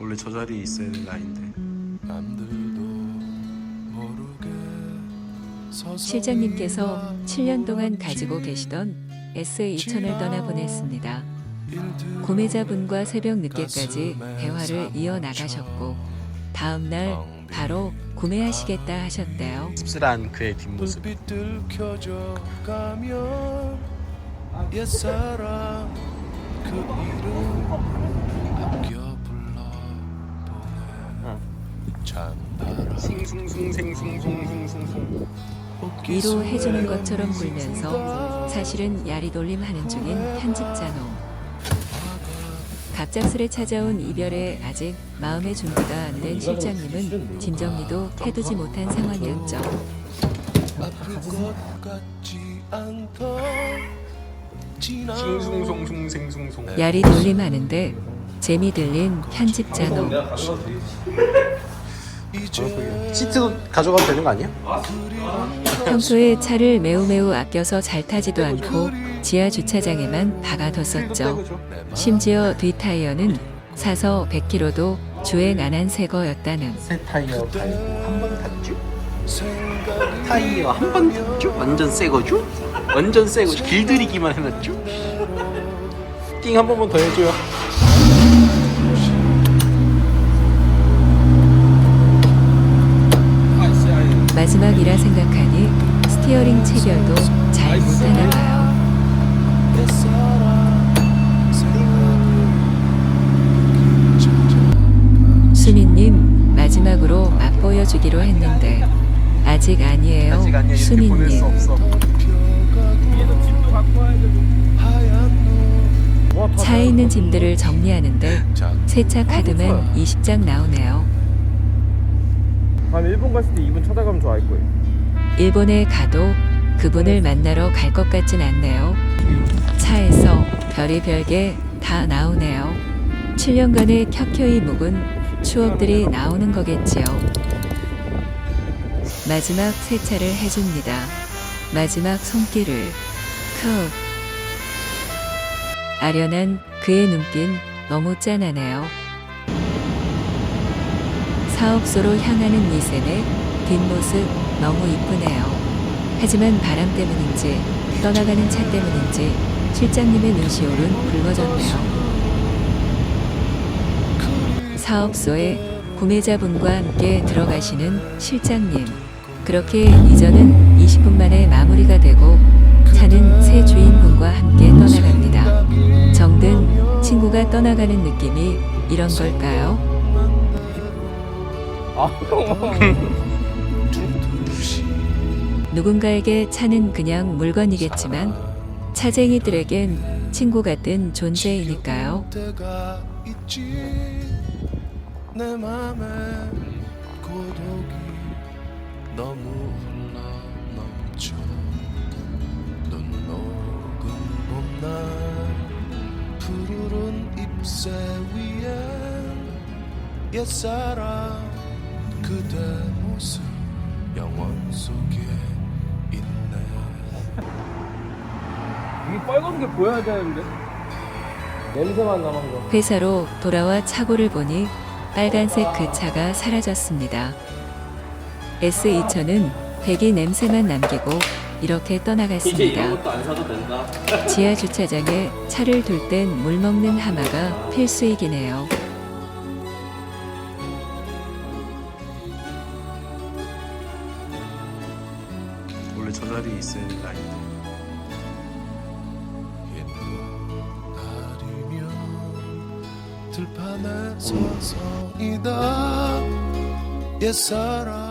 원래 저 자리에 있어야 될 나인데 남들도 모르게 실장님께서 7년 동안 가지고 계시던 S2000을 떠나보냈습니다. 구매자분과 새벽 늦게까지 대화를 이어나가셨고 다음 날 바로 구매하시겠다 하셨대요. 씁쓸한 그의 뒷모습 불빛들 켜져 가면 옛사랑 그 이름 찬바람 싱숭숭 생숭숭숭숭숭 위로 해주는 것처럼 굴면서 사실은 야리돌림 하는 중인 편집자노. 갑작스레 찾아온 이별에 아직 마음의 준비가 안 된 실장님은 진정리도 해두지 못한 상황이었죠. 아플 것 같지 싱숭숭숭생숭숭 야리 돌림 하는데 재미 들린 편집자노. 시트도 가져가도 되는 거 아니야? 평소에 차를 매우 매우 아껴서 잘 타지도 않고 지하 주차장에만 박아뒀었죠. 심지어 뒷 타이어는 사서 100km도 주행 안 한 새 거였다는. 새 타이어 갈고 한번 탔죠? 타이어 한 번 탔죠? 완전 새 거죠? 완전 새 거죠? 길들이기만 해놨죠? 띵 한 번만 더 해줘요 마지막이라 생각하니 스티어링 체결도 잘 못하나 봐요. 수민님 마지막으로 맛보여주기로 했는데 아직 아니에요. 아직 아니야 이렇게 보낼 수 수민님. 없어 차에 있는 짐들을 정리하는데 세차 카드만 20장 나오네요. 다음 일본 갔을 때 이분 찾아가면 좋아할 거예요. 일본에 가도 그분을 만나러 갈 것 같진 않네요. 차에서 별의별 게 다 나오네요. 7년간의 켜켜이 묵은 추억들이 나오는 거겠지요. 마지막 세차를 해줍니다. 마지막 손길을 크 아련한 그의 눈빛 너무 짠하네요. 사업소로 향하는 이샘의 뒷모습 너무 이쁘네요. 하지만 바람 때문인지 떠나가는 차 때문인지 실장님의 눈시울은 붉어졌네요. 사업소에 구매자분과 함께 들어가시는 실장님. 그렇게 이전은 20분 만에 마무리가 되고 차는 새 주인분과 함께 떠나갑니다. 정든 친구가 떠나가는 느낌이 이런 걸까요? 누군가에게 차는 그냥 물건이겠지만 차쟁이들에겐 친구 같은 존재이니까요. 푸르른 잎새 위에 옛사랑 그대 모습 영원 속에 있네 이게 빨간 게 보여야 되는데. 냄새만 남은 거. 회사로 돌아와 차고를 보니 빨간색 그 차가 사라졌습니다. S2000은 배기 냄새만 남기고 이렇게 떠나갔습니다. 지하 주차장에 차를 둘 땐 물 먹는 하마가 필수이긴 해요. 원래 저 자리에 있어야 될 나인데. 옛날이면 들판에 서서이다. 옛사랑